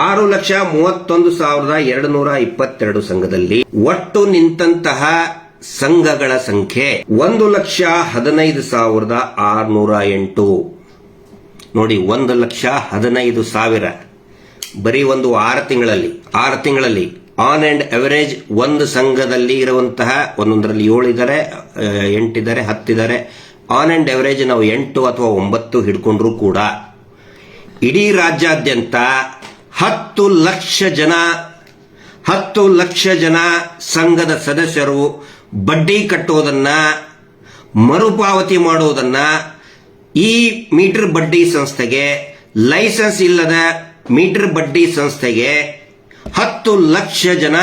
ಆರು ಲಕ್ಷ ಮೂವತ್ತೊಂದು ಸಾವಿರದ ಎರಡು ನೂರ ಇಪ್ಪತ್ತೆರಡು ಸಂಘದಲ್ಲಿ ಒಟ್ಟು ನಿಂತಹ ಸಂಘಗಳ ಸಂಖ್ಯೆ ಒಂದು ಲಕ್ಷ ಹದಿನೈದು ಸಾವಿರದ ಆರುನೂರ ಎಂಟು. ನೋಡಿ, ಒಂದು ಲಕ್ಷ ಹದಿನೈದು ಸಾವಿರ. ಬರೀ ಒಂದು ಆರು ತಿಂಗಳಲ್ಲಿ ಆರು ತಿಂಗಳಲ್ಲಿ ಆನ್ ಅಂಡ್ ಅವರೇಜ್ ಒಂದು ಸಂಘದಲ್ಲಿ ಇರುವಂತಹ ಒಂದೊಂದರಲ್ಲಿ ಏಳಿದ್ದಾರೆ ಎಂಟಿದ್ದಾರೆ ಹತ್ತಿದ್ದಾರೆ ಆನ್ ಅಂಡ್ ಅವರೇಜ್ ನಾವು ಎಂಟು ಅಥವಾ ಒಂಬತ್ತು ಹಿಡ್ಕೊಂಡ್ರು ಕೂಡ ಇಡೀ ರಾಜ್ಯಾದ್ಯಂತ ಹತ್ತು ಲಕ್ಷ ಜನ, ಹತ್ತು ಲಕ್ಷ ಜನ ಸಂಘದ ಸದಸ್ಯರು ಬಡ್ಡಿ ಕಟ್ಟೋದನ್ನ, ಮರುಪಾವತಿ ಮಾಡೋದನ್ನ ಈ ಮೀಟರ್ ಬಡ್ಡಿ ಸಂಸ್ಥೆಗೆ, ಲೈಸೆನ್ಸ್ ಇಲ್ಲದ ಮೀಟರ್ ಬಡ್ಡಿ ಸಂಸ್ಥೆಗೆ ಹತ್ತು ಲಕ್ಷ ಜನ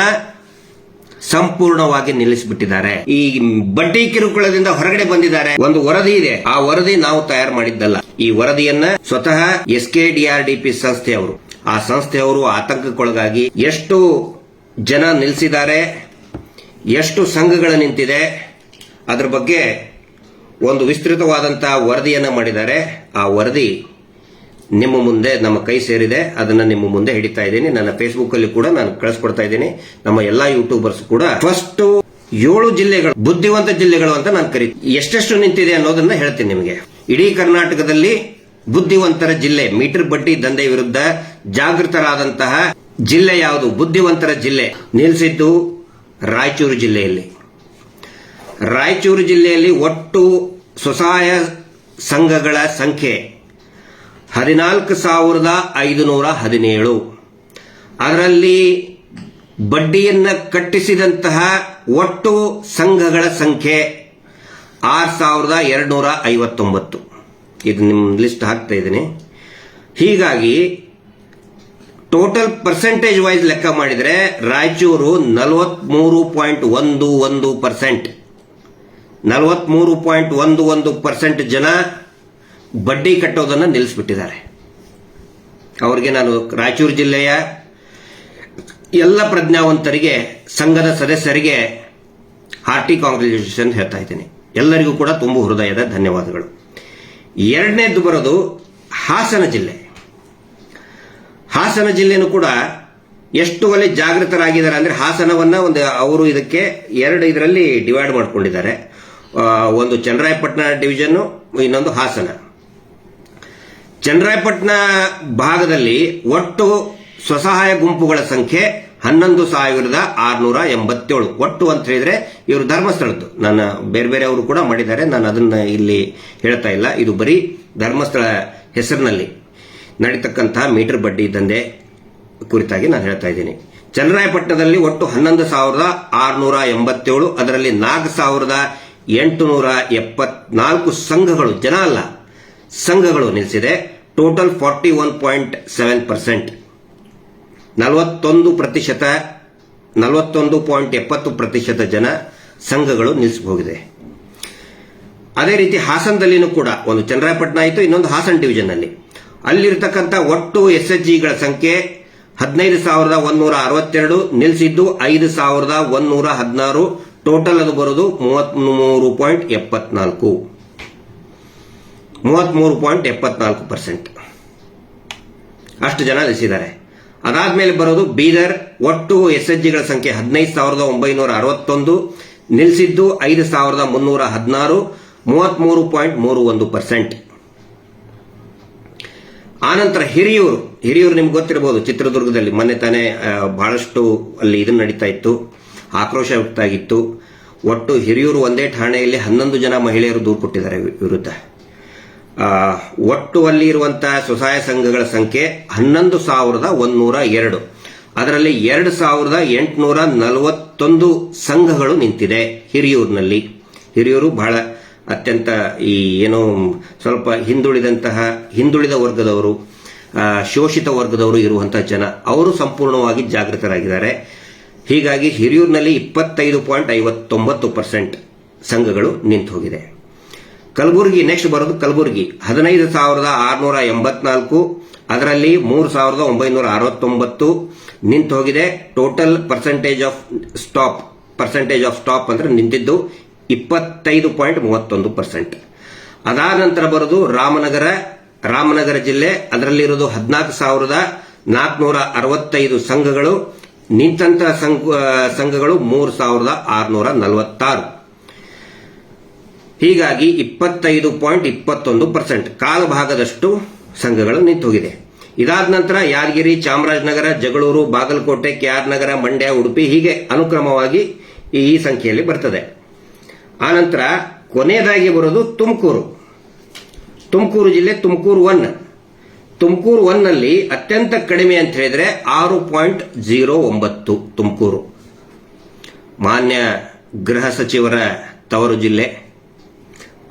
ಸಂಪೂರ್ಣವಾಗಿ ನಿಲ್ಲಿಸಿಬಿಟ್ಟಿದ್ದಾರೆ. ಈ ಬಡ್ಡಿ ಕಿರುಕುಳದಿಂದ ಹೊರಗಡೆ ಬಂದಿದ್ದಾರೆ. ಒಂದು ವರದಿ ಇದೆ. ಆ ವರದಿ ನಾವು ತಯಾರು ಮಾಡಿದ್ದಲ್ಲ. ಈ ವರದಿಯನ್ನ ಸ್ವತಃ ಎಸ್ ಕೆ ಡಿಆರ್ಡಿಪಿ ಸಂಸ್ಥೆಯವರು ಆ ಸಂಸ್ಥೆಯವರು ಆತಂಕಕ್ಕೊಳಗಾಗಿ ಎಷ್ಟು ಜನ ನಿಲ್ಲಿಸಿದ್ದಾರೆ ಎಷ್ಟು ಸಂಘಗಳು ನಿಂತಿದೆ, ಅದರ ಬಗ್ಗೆ ಒಂದು ವಿಸ್ತೃತವಾದಂತಹ ವರದಿಯನ್ನು ಮಾಡಿದ್ದಾರೆ. ಆ ವರದಿ ನಿಮ್ಮ ಮುಂದೆ ನಮ್ಮ ಕೈ ಸೇರಿದೆ, ಅದನ್ನ ನಿಮ್ಮ ಮುಂದೆ ಹಿಡಿತಾ ಇದ್ದೀನಿ. ನನ್ನ ಫೇಸ್ಬುಕ್ ಅಲ್ಲಿ ಕೂಡ ನಾನು ಕಳಿಸ್ಕೊಡ್ತಾ ಇದ್ದೀನಿ. ನಮ್ಮ ಎಲ್ಲಾ ಯೂಟ್ಯೂಬರ್ಸ್ ಕೂಡ ಫಸ್ಟ್ ಏಳು ಜಿಲ್ಲೆಗಳು, ಬುದ್ಧಿವಂತ ಜಿಲ್ಲೆಗಳು ಅಂತ ನಾನು ಕರಿ ಎಷ್ಟೆಷ್ಟು ನಿಂತಿದೆ ಅನ್ನೋದನ್ನ ಹೇಳ್ತೀನಿ ನಿಮಗೆ. ಇಡೀ ಕರ್ನಾಟಕದಲ್ಲಿ ಬುದ್ಧಿವಂತರ ಜಿಲ್ಲೆ ಮೀಟರ್ ಬಡ್ಡಿ ದಂಧೆ ವಿರುದ್ಧ ಜಾಗೃತರಾದಂತಹ ಜಿಲ್ಲೆ ಯಾವುದು? ಬುದ್ಧಿವಂತರ ಜಿಲ್ಲೆ. ನಿಲ್ಲಿಸಿದ್ದು ರಾಯಚೂರು ಜಿಲ್ಲೆಯಲ್ಲಿ. ರಾಯಚೂರು ಜಿಲ್ಲೆಯಲ್ಲಿ ಒಟ್ಟು ಸ್ವಸಹಾಯ ಸಂಘಗಳ ಸಂಖ್ಯೆ ಹದಿನಾಲ್ಕು ಸಾವಿರದ ಐದುನೂರ ಹದಿನೇಳು. ಅದರಲ್ಲಿ ಬಡ್ಡಿಯನ್ನು ಕಟ್ಟಿಸಿದಂತಹ ಒಟ್ಟು ಸಂಘಗಳ ಸಂಖ್ಯೆ ಆರು ಸಾವಿರದ ಎರಡುನೂರ ಐವತ್ತೊಂಬತ್ತು. ಇದು ನಿಮ್ಮ ಲಿಸ್ಟ್ ಹಾಕ್ತಾ ಇದ್ದೀನಿ. ಹೀಗಾಗಿ ಟೋಟಲ್ ಪರ್ಸೆಂಟೇಜ್ ವೈಸ್ ಲೆಕ್ಕ ಮಾಡಿದರೆ, ರಾಯಚೂರು ನಲವತ್ತ್ಮೂರು ಪಾಯಿಂಟ್ ಒಂದು ಒಂದು ಪರ್ಸೆಂಟ್ ನಲವತ್ತ್ಮೂರು ಪಾಯಿಂಟ್ ಒಂದು ಒಂದು ಪರ್ಸೆಂಟ್ ಜನ ಬಡ್ಡಿ ಕಟ್ಟೋದನ್ನು ನಿಲ್ಲಿಸ್ಬಿಟ್ಟಿದ್ದಾರೆ ಅವರಿಗೆ ನಾನು ರಾಯಚೂರು ಜಿಲ್ಲೆಯ ಎಲ್ಲ ಪ್ರಜ್ಞಾವಂತರಿಗೆ, ಸಂಘದ ಸದಸ್ಯರಿಗೆ ಹಾರ್ಟಿ ಕಾಂಗ್ರ್ಯಾಚುಲೇಷನ್ ಹೇಳ್ತಾ ಇದ್ದೀನಿ. ಎಲ್ಲರಿಗೂ ಕೂಡ ತುಂಬ ಹೃದಯದ ಧನ್ಯವಾದಗಳು. ಎರಡನೇದು ಬರೋದು ಹಾಸನ ಜಿಲ್ಲೆ. ಹಾಸನ ಜಿಲ್ಲೆನೂ ಕೂಡ ಎಷ್ಟು ಒಲೆ ಜಾಗೃತರಾಗಿದ್ದಾರೆ ಅಂದ್ರೆ ಹಾಸನವನ್ನ ಒಂದು ಅವರು ಇದಕ್ಕೆ ಎರಡು ಇದರಲ್ಲಿ ಡಿವೈಡ್ ಮಾಡಿಕೊಂಡಿದ್ದಾರೆ. ಒಂದು ಚನ್ನರಾಯಪಟ್ಟಣ ಡಿವಿಷನ್ ಇನ್ನೊಂದು ಹಾಸನ. ಚನ್ನರಾಯಪಟ್ಟಣ ಭಾಗದಲ್ಲಿ ಒಟ್ಟು ಸ್ವಸಹಾಯ ಗುಂಪುಗಳ ಸಂಖ್ಯೆ ಹನ್ನೊಂದು ಸಾವಿರದ ಆರುನೂರ ಎಂಬತ್ತೇಳು. ಒಟ್ಟು ಅಂತ ಹೇಳಿದ್ರೆ ಇವರು ಧರ್ಮಸ್ಥಳದ್ದು. ನನ್ನ ಬೇರೆ ಬೇರೆ ಅವರು ಕೂಡ ಮಾಡಿದ್ದಾರೆ. ನಾನು ಅದನ್ನ ಇಲ್ಲಿ ಹೇಳ್ತಾ ಇಲ್ಲ. ಇದು ಬರೀ ಧರ್ಮಸ್ಥಳ ಹೆಸರಿನಲ್ಲಿ ನಡೀತಕ್ಕಂತಹ ಮೀಟರ್ ಬಡ್ಡಿ ದಂಧೆ ಕುರಿತಾಗಿ ನಾನು ಹೇಳ್ತಾ ಇದ್ದೀನಿ. ಚನ್ನರಾಯಪಟ್ಟಣದಲ್ಲಿ ಒಟ್ಟು ಹನ್ನೊಂದು ಸಾವಿರದ ಆರುನೂರ ಎಂಬತ್ತೇಳು. ಅದರಲ್ಲಿ ನಾಲ್ಕು ಸಾವಿರದ ಎಂಟುನೂರ ಎಪ್ಪತ್ನಾಲ್ಕು ಸಂಘಗಳು, ಜನ ಅಲ್ಲ, ಸಂಘಗಳು ನಿಲ್ಲಿಸಿದೆ total forty one point seven percent ನಲವತ್ತೊಂದು ಪ್ರತಿಶತ, ನಲವತ್ತೊಂದು ಪಾಯಿಂಟ್ ಎಪ್ಪತ್ತು ಪ್ರತಿಶತ ಜನ ಸಂಘಗಳು ನಿಲ್ಲಿಸಿ ಹೋಗಿದೆ ಅದೇ ರೀತಿ ಹಾಸನದಲ್ಲಿನೂ ಕೂಡ ಒಂದು ಚಂದ್ರಾಯಪಟ್ಟಣ ಆಯಿತು, ಇನ್ನೊಂದು ಹಾಸನ್ ಡಿವಿಷನ್ ಅಲ್ಲಿ ಅಲ್ಲಿರ್ತಕ್ಕಂಥ ಒಟ್ಟು ಎಸ್ ಎಚ್ ಜಿಗಳ ಸಂಖ್ಯೆ ಹದಿನೈದು ಸಾವಿರದ ಒಂದೂರ ಅರವತ್ತೆರಡು, ನಿಲ್ಲಿಸಿದ್ದು ಐದು ಸಾವಿರದ ಒಂದೂರ ಹದಿನಾರು, ಟೋಟಲ್ ಅದು ಬರೋದು ಮೂವತ್ಮೂರು ಪಾಯಿಂಟ್ ಎಪ್ಪತ್ನಾಲ್ಕು. ಮೂವತ್ಮೂರು ಪಾಯಿಂಟ್ ಎಪ್ಪತ್ನಾಲ್ಕು ಪರ್ಸೆಂಟ್. ಅಷ್ಟು ಜನ ನಿಲ್ಲಿಸಿದ್ದಾರೆ. ಅದಾದ್ಮೇಲೆ ಬರೋದು ಬೀದರ್. ಒಟ್ಟು ಎಸ್ ಎಚ್ ಜಿಗಳ ಸಂಖ್ಯೆ ಹದಿನೈದು ಸಾವಿರದ ಒಂಬೈನೂರ ಅರವತ್ತೊಂದು ನಿಲ್ಲಿಸಿದ್ದು ಐದು ಸಾವಿರದ ಮುನ್ನೂರ ಹದಿನಾರು, ಮೂವತ್ಮೂರು ಪಾಯಿಂಟ್ ಮೂರು ಒಂದು ಪರ್ಸೆಂಟ್. ಆನಂತರ ಹಿರಿಯೂರು. ಹಿರಿಯೂರು ನಿಮ್ಗೆ ಗೊತ್ತಿರಬಹುದು ಚಿತ್ರದುರ್ಗದಲ್ಲಿ ಮೊನ್ನೆ ತಾನೇ ಬಹಳಷ್ಟು ಅಲ್ಲಿ ಇದು ನಡೀತಾ ಇತ್ತು, ಆಕ್ರೋಶ ವ್ಯಕ್ತ ಆಗಿತ್ತು ಒಟ್ಟು ಹಿರಿಯೂರು ಒಂದೇ ಠಾಣೆಯಲ್ಲಿ ಹನ್ನೊಂದು ಜನ ಮಹಿಳೆಯರು ದೂರು ಕೊಟ್ಟಿದ್ದಾರೆ ವಿರುದ್ಧ. ಒಟ್ಟು ಅಲ್ಲಿ ಇರುವಂತಹ ಸ್ವಸಹಾಯ ಸಂಘಗಳ ಸಂಖ್ಯೆ ಹನ್ನೊಂದು ಸಾವಿರದ ಒಂದೂರ ಎರಡು. ಅದರಲ್ಲಿ ಎರಡು ಸಾವಿರದ ಎಂಟುನೂರ ನಲವತ್ತೊಂದು ಸಂಘಗಳು ನಿಂತಿದೆ ಹಿರಿಯೂರಿನಲ್ಲಿ. ಹಿರಿಯೂರು ಬಹಳ ಅತ್ಯಂತ ಈ ಏನೋ ಸ್ವಲ್ಪ ಹಿಂದುಳಿದಂತಹ ಹಿಂದುಳಿದ ವರ್ಗದವರು ಶೋಷಿತ ವರ್ಗದವರು ಇರುವಂತಹ ಜನ, ಅವರು ಸಂಪೂರ್ಣವಾಗಿ ಜಾಗೃತರಾಗಿದ್ದಾರೆ. ಹೀಗಾಗಿ ಹಿರಿಯೂರಿನಲ್ಲಿ ಇಪ್ಪತ್ತೈದು ಪಾಯಿಂಟ್ ಐವತ್ತೊಂಬತ್ತು ಪರ್ಸೆಂಟ್ ಸಂಘಗಳು ನಿಂತು ಹೋಗಿದೆ ಕಲಬುರಗಿ ನೆಕ್ಸ್ಟ್ ಬರೋದು ಕಲಬುರಗಿ. ಹದಿನೈದು ಸಾವಿರದ ಆರುನೂರ ಎಂಬತ್ನಾಲ್ಕು, ಅದರಲ್ಲಿ ಮೂರು ಸಾವಿರದ ಒಂಬೈನೂರ ಅರವತ್ತೊಂಬತ್ತು ನಿಂತು ಹೋಗಿದೆ. Total percentage of stop percentage of stop ಅಂದ್ರೆ ನಿಂತಿದ್ದು ಇಪ್ಪತ್ತೈದು ಪಾಯಿಂಟ್ ಮೂವತ್ತೊಂದು ಪರ್ಸೆಂಟ್ ಅದಾದ ನಂತರ ಬರೋದು ರಾಮನಗರ. ರಾಮನಗರ ಜಿಲ್ಲೆ, ಅದರಲ್ಲಿರೋದು ಹದಿನಾಲ್ಕು ಸಾವಿರದ ನಾಲ್ಕುನೂರ ಅರವತ್ತೈದು ಸಂಘಗಳು ನಿಂತಹ ಸಂಘಗಳು ಮೂರು ಸಾವಿರದ ಆರುನೂರ ನಲವತ್ತಾರು. ಹೀಗಾಗಿ ಇಪ್ಪತ್ತೈದು ಪಾಯಿಂಟ್ ಇಪ್ಪತ್ತೊಂದು ಪರ್ಸೆಂಟ್ ಕಾಲಭಾಗದಷ್ಟು ಸಂಘಗಳು ನಿಂತು ಹೋಗಿದೆ ಇದಾದ ನಂತರ ಯಾದಗಿರಿ, ಚಾಮರಾಜನಗರ, ಜಗಳೂರು, ಬಾಗಲಕೋಟೆ, ಕೆಆರ್ ನಗರ, ಮಂಡ್ಯ, ಉಡುಪಿ ಹೀಗೆ ಅನುಕ್ರಮವಾಗಿ ಈ ಸಂಖ್ಯೆಯಲ್ಲಿ ಬರ್ತದೆ. ಆನಂತರ ಕೊನೆಯದಾಗಿ ಬರೋದು ತುಮಕೂರು. ತುಮಕೂರು ಜಿಲ್ಲೆ ತುಮಕೂರು ಒನ್. ತುಮಕೂರು ಒನ್ನಲ್ಲಿ ಅತ್ಯಂತ ಕಡಿಮೆ ಅಂತ ಹೇಳಿದ್ರೆ ಆರು ಪಾಯಿಂಟ್ ಜೀರೋ ಒಂಬತ್ತು ತುಮಕೂರು. ಮಾನ್ಯ ಗೃಹ ಸಚಿವರ ತವರು ಜಿಲ್ಲೆ.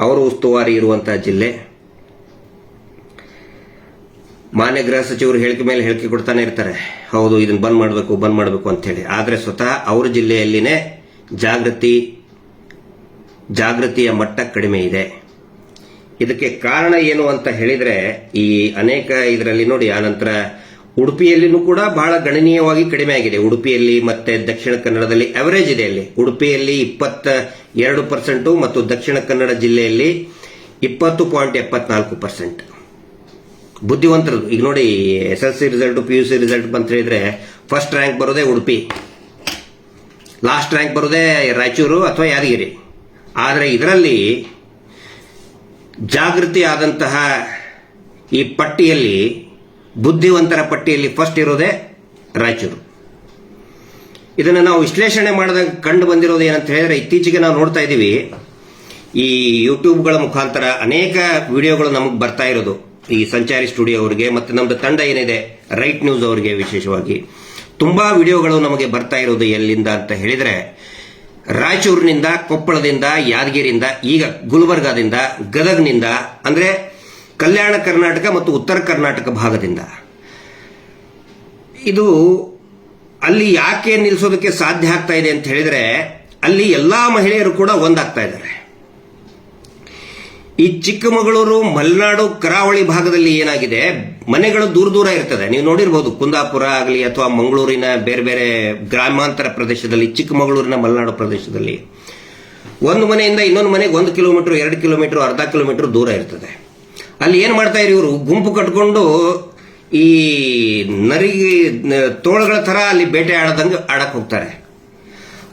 ಅವರು ಉಸ್ತುವಾರಿ ಇರುವಂತಹ ಜಿಲ್ಲೆ. ಮಾನ್ಯ ಗೃಹ ಸಚಿವರು ಹೇಳಿಕೆ ಮೇಲೆ ಹೇಳಿಕೆ ಕೊಡ್ತಾನೆ ಇರ್ತಾರೆ. ಹೌದು ಇದನ್ನ ಬಂದ್ ಮಾಡಬೇಕು ಬಂದ್ ಮಾಡಬೇಕು ಅಂತ ಹೇಳಿ ಆದ್ರೆ ಸ್ವತಃ ಅವ್ರ ಜಿಲ್ಲೆಯಲ್ಲಿನೇ ಜಾಗೃತಿ, ಜಾಗೃತಿಯ ಮಟ್ಟ ಕಡಿಮೆ ಇದೆ. ಇದಕ್ಕೆ ಕಾರಣ ಏನು ಅಂತ ಹೇಳಿದ್ರೆ ಈ ಅನೇಕ ಇದರಲ್ಲಿ ನೋಡಿ, ಆನಂತರ ಉಡುಪಿಯಲ್ಲಿನೂ ಕೂಡ ಬಹಳ ಗಣನೀಯವಾಗಿ ಕಡಿಮೆ ಆಗಿದೆ. ಉಡುಪಿಯಲ್ಲಿ ಮತ್ತೆ ದಕ್ಷಿಣ ಕನ್ನಡದಲ್ಲಿ ಅವರೇಜ್ ಇದೆ ಅಲ್ಲಿ. ಉಡುಪಿಯಲ್ಲಿ ಇಪ್ಪತ್ತ ಎರಡು ಪರ್ಸೆಂಟ್ ಮತ್ತು ದಕ್ಷಿಣ ಕನ್ನಡ ಜಿಲ್ಲೆಯಲ್ಲಿ ಇಪ್ಪತ್ತು ಪಾಯಿಂಟ್ ಎಪ್ಪತ್ನಾಲ್ಕು ಪರ್ಸೆಂಟ್ ಬುದ್ಧಿವಂತರದು. ಈಗ ನೋಡಿ, S L C result P U C result ಬಂತ ಹೇಳಿದ್ರೆ ಫಸ್ಟ್ ರ್ಯಾಂಕ್ ಬರೋದೇ ಉಡುಪಿ. ಲಾಸ್ಟ್ ರ್ಯಾಂಕ್ ಬರೋದೇ ರಾಯಚೂರು ಅಥವಾ ಯಾದಗಿರಿ. ಆದರೆ ಇದರಲ್ಲಿ ಜಾಗೃತಿ ಆದಂತಹ ಈ ಪಟ್ಟಿಯಲ್ಲಿ ಬುದ್ಧಿವಂತರ ಪಟ್ಟಿಯಲ್ಲಿ ಫಸ್ಟ್ ಇರೋದೇ ರಾಯಚೂರು. ಇದನ್ನು ನಾವು ವಿಶ್ಲೇಷಣೆ ಮಾಡಿದಾಗ ಕಂಡು ಬಂದಿರೋದು ಏನಂತ ಹೇಳಿದ್ರೆ ಇತ್ತೀಚೆಗೆ ನಾವು ನೋಡ್ತಾ ಇದ್ದೀವಿ, ಈ ಯೂಟ್ಯೂಬ್ಗಳ ಮುಖಾಂತರ ಅನೇಕ ವಿಡಿಯೋಗಳು ನಮಗೆ ಬರ್ತಾ ಇರೋದು. ಈ ಸಂಚಾರಿ ಸ್ಟುಡಿಯೋ ಅವರಿಗೆ ಮತ್ತೆ ನಮ್ಮದು ತಂಡ ಏನಿದೆ, ರೈಟ್ ನ್ಯೂಸ್ ಅವರಿಗೆ ವಿಶೇಷವಾಗಿ. ತುಂಬಾ ವಿಡಿಯೋಗಳು ನಮಗೆ ಬರ್ತಾ ಇರೋದು ಎಲ್ಲಿಂದ ಅಂತ ಹೇಳಿದ್ರೆ, ರಾಯಚೂರಿನಿಂದ ಕೊಪ್ಪಳದಿಂದ ಯಾದಗಿರಿಯಿಂದ, ಈಗ ಗುಲ್ಬರ್ಗಾದಿಂದ ಗದಗ್ನಿಂದ, ಅಂದ್ರೆ ಕಲ್ಯಾಣ ಕರ್ನಾಟಕ ಮತ್ತು ಉತ್ತರ ಕರ್ನಾಟಕ ಭಾಗದಿಂದ. ಇದು ಅಲ್ಲಿ ಯಾಕೆ ನಿಲ್ಲಿಸೋದಕ್ಕೆ ಸಾಧ್ಯ ಆಗ್ತಾ ಇದೆ ಅಂತ ಹೇಳಿದರೆ, ಅಲ್ಲಿ ಎಲ್ಲ ಮಹಿಳೆಯರು ಕೂಡ ಒಂದಾಗ್ತಾ ಇದ್ದಾರೆ. ಈ ಚಿಕ್ಕಮಗಳೂರು, ಮಲೆನಾಡು, ಕರಾವಳಿ ಭಾಗದಲ್ಲಿ ಏನಾಗಿದೆ, ಮನೆಗಳು ದೂರ ದೂರ ಇರ್ತದೆ. ನೀವು ನೋಡಿರ್ಬೋದು, ಕುಂದಾಪುರ ಆಗಲಿ ಅಥವಾ ಮಂಗಳೂರಿನ ಬೇರೆ ಬೇರೆ ಗ್ರಾಮಾಂತರ ಪ್ರದೇಶದಲ್ಲಿ, ಚಿಕ್ಕಮಗಳೂರಿನ ಮಲೆನಾಡು ಪ್ರದೇಶದಲ್ಲಿ, ಒಂದು ಮನೆಯಿಂದ ಇನ್ನೊಂದು ಮನೆಗೆ ಒಂದು ಕಿಲೋಮೀಟರ್, ಎರಡು ಕಿಲೋಮೀಟರ್, ಅರ್ಧ ಕಿಲೋಮೀಟರ್ ದೂರ ಇರ್ತದೆ. ಅಲ್ಲಿ ಏನು ಮಾಡ್ತಾ ಇರಿ ಇವರು? ಗುಂಪು ಕಟ್ಕೊಂಡು ಈ ನರಿಗೆ ತೋಳಗಳ ತರ ಅಲ್ಲಿ ಬೇಟೆ ಆಡದಂಗೆ ಆಡಕ್ ಹೋಗ್ತಾರೆ.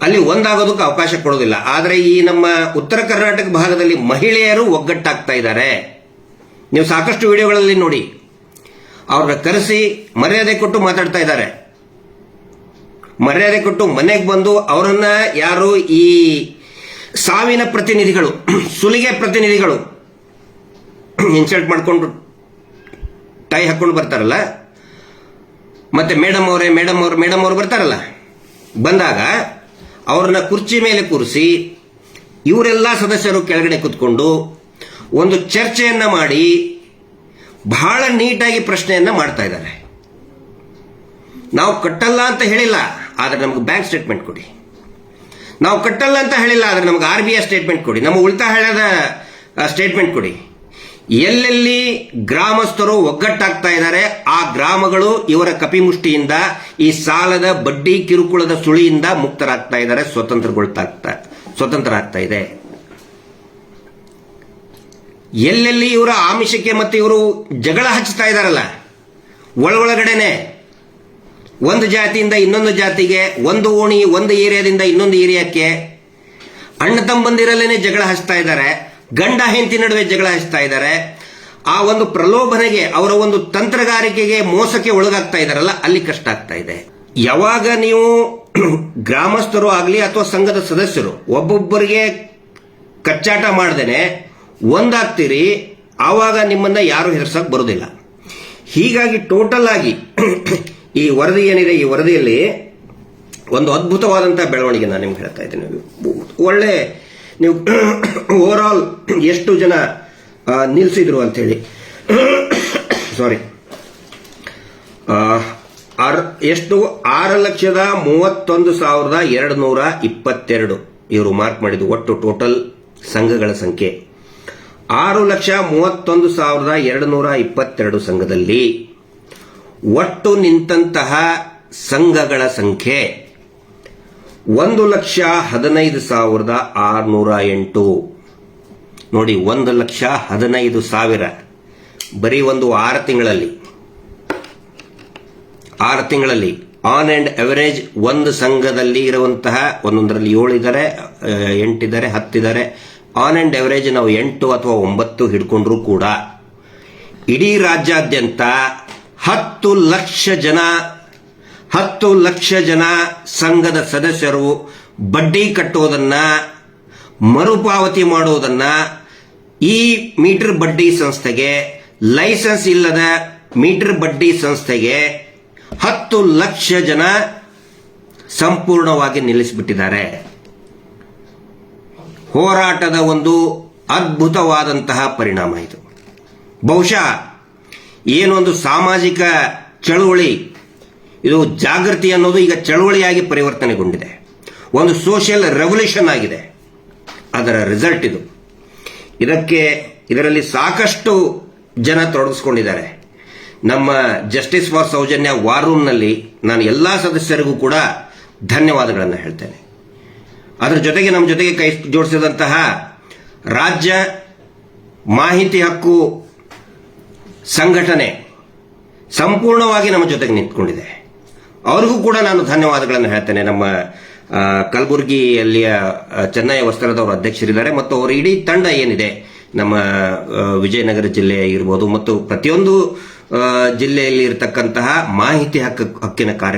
ಅಲ್ಲಿ ಒಂದಾಗೋದಕ್ಕೆ ಅವಕಾಶ ಕೊಡೋದಿಲ್ಲ. ಆದರೆ ಈ ನಮ್ಮ ಉತ್ತರ ಕರ್ನಾಟಕ ಭಾಗದಲ್ಲಿ ಮಹಿಳೆಯರು ಒಗ್ಗಟ್ಟಾಗ್ತಾ ಇದ್ದಾರೆ. ನೀವು ಸಾಕಷ್ಟು ವಿಡಿಯೋಗಳಲ್ಲಿ ನೋಡಿ. ಅವ್ರನ್ನ ಕರೆಸಿ ಮರ್ಯಾದೆ ಕೊಟ್ಟು ಮಾತಾಡ್ತಾ ಇದ್ದಾರೆ. ಮರ್ಯಾದೆ ಕೊಟ್ಟು ಮನೆಗೆ ಬಂದು ಅವರನ್ನ ಯಾರು ಈ ಸಾವಿನ ಪ್ರತಿನಿಧಿಗಳು, ಸುಲಿಗೆ ಪ್ರತಿನಿಧಿಗಳು ಇನ್ಸಲ್ಟ್ ಮಾಡ್ಕೊಂಡು ಟೈ ಹಾಕೊಂಡು ಬರ್ತಾರಲ್ಲ? ಮತ್ತೆ ಮೇಡಮ್ ಅವರೇ ಮೇಡಮ್ ಅವರು ಮೇಡಮ್ ಅವರು ಬರ್ತಾರಲ್ಲ? ಬಂದಾಗ ಅವ್ರನ್ನ ಕುರ್ಚಿ ಮೇಲೆ ಕೂರಿಸಿ ಇವರೆಲ್ಲ ಸದಸ್ಯರು ಕೆಳಗಡೆ ಕೂತ್ಕೊಂಡು ಒಂದು ಚರ್ಚೆಯನ್ನ ಮಾಡಿ ಬಹಳ ನೀಟಾಗಿ ಪ್ರಶ್ನೆಯನ್ನ ಮಾಡ್ತಾ ಇದ್ದಾರೆ. ನಾವು ಕಟ್ಟಲ್ಲ ಅಂತ ಹೇಳಿಲ್ಲ, ಆದ್ರೆ ನಮ್ಗೆ ಬ್ಯಾಂಕ್ ಸ್ಟೇಟ್ಮೆಂಟ್ ಕೊಡಿ. ನಾವು ಕಟ್ಟಲ್ಲ ಅಂತ ಹೇಳಿಲ್ಲ, ಆದರೆ ನಮ್ಗೆ ಆರ್ ಬಿ ಐ ಸ್ಟೇಟ್ಮೆಂಟ್ ಕೊಡಿ. ನಮ್ಮ ಹೇಳದ ಸ್ಟೇಟ್ಮೆಂಟ್ ಕೊಡಿ. ಎಲ್ಲೆಲ್ಲಿ ಗ್ರಾಮಸ್ಥರು ಒಗ್ಗಟ್ಟಾಗ್ತಾ ಇದ್ದಾರೆ, ಆ ಗ್ರಾಮಗಳು ಇವರ ಕಪಿಮುಷ್ಟಿಯಿಂದ, ಈ ಸಾಲದ ಬಡ್ಡಿ ಕಿರುಕುಳದ ಸುಳಿಯಿಂದ ಮುಕ್ತರಾಗ್ತಾ ಇದ್ದಾರೆ, ಸ್ವತಂತ್ರಗೊಳ್ತಾ ಸ್ವತಂತ್ರ ಆಗ್ತಾ ಇದೆ. ಎಲ್ಲೆಲ್ಲಿ ಇವರ ಆಮಿಷಕ್ಕೆ ಮತ್ತೆ ಇವರು ಜಗಳ ಹಚ್ಚುತ್ತಾ ಇದ್ದಾರಲ್ಲ, ಒಳಗೊಳಗಡೆನೆ, ಒಂದು ಜಾತಿಯಿಂದ ಇನ್ನೊಂದು ಜಾತಿಗೆ, ಒಂದು ಓಣಿ, ಒಂದು ಏರಿಯಾದಿಂದ ಇನ್ನೊಂದು ಏರಿಯಾಕ್ಕೆ, ಅಣ್ಣ ತಮ್ಮಂದಿರಲ್ಲೇನೆ ಜಗಳ ಹಚ್ತಾ ಇದ್ದಾರೆ ಗಂಡ ಹೆಂಡತಿ ನಡುವೆ ಜಗಳ ಹಚ್ತಾ ಇದ್ದಾರೆ. ಆ ಒಂದು ಪ್ರಲೋಭನೆಗೆ, ಅವರ ಒಂದು ತಂತ್ರಗಾರಿಕೆಗೆ ಮೋಸಕ್ಕೆ ಒಳಗಾಗ್ತಾ ಇದ್ದಾರಲ್ಲ, ಅಲ್ಲಿ ಕಷ್ಟ ಆಗ್ತಾ ಇದೆ. ಯಾವಾಗ ನೀವು ಗ್ರಾಮಸ್ಥರು ಆಗಲಿ ಅಥವಾ ಸಂಘದ ಸದಸ್ಯರು, ಒಬ್ಬೊಬ್ಬರಿಗೆ ಕಚ್ಚಾಟ ಮಾಡ್ದೇನೆ, ಒಂದಾಗ್ತೀರಿ, ಆವಾಗ ನಿಮ್ಮನ್ನ ಯಾರು ಹೆದರ್ಸಕ್ ಬರೋದಿಲ್ಲ. ಹೀಗಾಗಿ ಟೋಟಲ್ ಆಗಿ ಈ ವರದಿ ಏನಿದೆ, ಈ ವರದಿಯಲ್ಲಿ ಒಂದು ಅದ್ಭುತವಾದಂತಹ ಬೆಳವಣಿಗೆ ನಾನು ನಿಮ್ಗೆ ಹೇಳ್ತಾ ಇದ್ದೀನಿ. ಒಳ್ಳೆ ನೀವು ಓವರ್ ಆಲ್ ಎಷ್ಟು ಜನ ಆ, ನಿಲ್ಸಿದ್ರು ಅಂತ ಹೇಳಿ ಸಾರಿ ಎಷ್ಟು ಆರು ಲಕ್ಷದ ಮೂವತ್ತೊಂದು ಸಾವಿರದ ಎರಡು ನೂರ ಇಪ್ಪತ್ತೆರಡು. ಇವರು ಮಾರ್ಕ್ ಮಾಡಿದ್ದು ಒಟ್ಟು ಟೋಟಲ್ ಸಂಘಗಳ ಸಂಖ್ಯೆ. ಆರು ಲಕ್ಷ ಮೂವತ್ತೊಂದು ಸಾವಿರದ ಎರಡು ನೂರ ಇಪ್ಪತ್ತೆರಡು ಸಂಘದಲ್ಲಿ ಒಟ್ಟು ನಿಂತಹ ಸಂಘಗಳ ಸಂಖ್ಯೆ ಒಂದು ಲಕ್ಷ ಹದಿನೈದು ಸಾವಿರದ ಆರುನೂರ ಎಂಟು. ನೋಡಿ, ಒಂದು ಲಕ್ಷ ಹದಿನೈದು ಸಾವಿರ. ಬರೀ ಒಂದು ಆರು ತಿಂಗಳಲ್ಲಿ. ಆರು ತಿಂಗಳಲ್ಲಿ. ಆನ್ ಅಂಡ್ ಎವರೇಜ್ ಒಂದು ಸಂಘದಲ್ಲಿ ಇರುವಂತಹ ಒಂದೊಂದರಲ್ಲಿ ಏಳು ಇದ್ದಾರೆ ಎಂಟಿದ್ದಾರೆ ಹತ್ತಿದ್ದಾರೆ ಆನ್ ಅಂಡ್ ಎವರೇಜ್ ನಾವು ಎಂಟು ಅಥವಾ ಒಂಬತ್ತು ಹಿಡ್ಕೊಂಡ್ರು ಕೂಡ, ಇಡೀ ರಾಜ್ಯಾದ್ಯಂತ ಹತ್ತು ಲಕ್ಷ ಜನ ಹತ್ತು ಲಕ್ಷ ಜನ ಸಂಘದ ಸದಸ್ಯರು ಬಡ್ಡಿ ಕಟ್ಟೋದನ್ನ, ಮರುಪಾವತಿ ಮಾಡೋದನ್ನ ಈ ಮೀಟರ್ ಬಡ್ಡಿ ಸಂಸ್ಥೆಗೆ, ಲೈಸೆನ್ಸ್ ಇಲ್ಲದ ಮೀಟರ್ ಬಡ್ಡಿ ಸಂಸ್ಥೆಗೆ ಹತ್ತು ಲಕ್ಷ ಜನ ಸಂಪೂರ್ಣವಾಗಿ ನಿಲ್ಲಿಸಿಬಿಟ್ಟಿದ್ದಾರೆ. ಹೋರಾಟದ ಒಂದು ಅದ್ಭುತವಾದಂತಹ ಪರಿಣಾಮ ಇದು. ಬಹುಶಃ ಏನೊಂದು ಸಾಮಾಜಿಕ ಚಳುವಳಿ ಇದು ಜಾಗೃತಿ ಅನ್ನೋದು ಈಗ ಚಳುವಳಿಯಾಗಿ ಪರಿವರ್ತನೆಗೊಂಡಿದೆ. ಒಂದು ಸೋಷಿಯಲ್ ರೆವಲ್ಯೂಷನ್ ಆಗಿದೆ. ಅದರ ರಿಸಲ್ಟ್ ಇದು. ಇದಕ್ಕೆ ಇದರಲ್ಲಿ ಸಾಕಷ್ಟು ಜನ ತೊಡಗಿಸ್ಕೊಂಡಿದ್ದಾರೆ. ನಮ್ಮ ಜಸ್ಟಿಸ್ ಫಾರ್ ಸೌಜನ್ಯ ವಾರ್ ರೂಮ್ನಲ್ಲಿ ನಾನು ಎಲ್ಲ ಸದಸ್ಯರಿಗೂ ಕೂಡ ಧನ್ಯವಾದಗಳನ್ನು ಹೇಳ್ತೇನೆ. ಅದರ ಜೊತೆಗೆ ನಮ್ಮ ಜೊತೆಗೆ ಕೈ ಜೋಡಿಸಿದಂತಹ ರಾಜ್ಯ ಮಾಹಿತಿ ಹಕ್ಕು ಸಂಘಟನೆ ಸಂಪೂರ್ಣವಾಗಿ ನಮ್ಮ ಜೊತೆಗೆ ನಿಂತ್ಕೊಂಡಿದೆ. ಅವ್ರಿಗೂ ಕೂಡ ನಾನು ಧನ್ಯವಾದಗಳನ್ನು ಹೇಳ್ತೇನೆ. ನಮ್ಮ ಕಲಬುರಗಿಯಲ್ಲಿಯ ಚೆನ್ನೈ ವಸ್ತ್ರದವರು ಅಧ್ಯಕ್ಷರಿದ್ದಾರೆ ಮತ್ತು ಅವರ ಇಡೀ ತಂಡ ಏನಿದೆ, ನಮ್ಮ ವಿಜಯನಗರ ಜಿಲ್ಲೆ ಆಗಿರ್ಬೋದು ಮತ್ತು ಪ್ರತಿಯೊಂದು ಜಿಲ್ಲೆಯಲ್ಲಿ ಇರತಕ್ಕಂತಹ ಮಾಹಿತಿ ಹಕ್ಕು, ಹಕ್ಕಿನ ಕಾರ್ಯ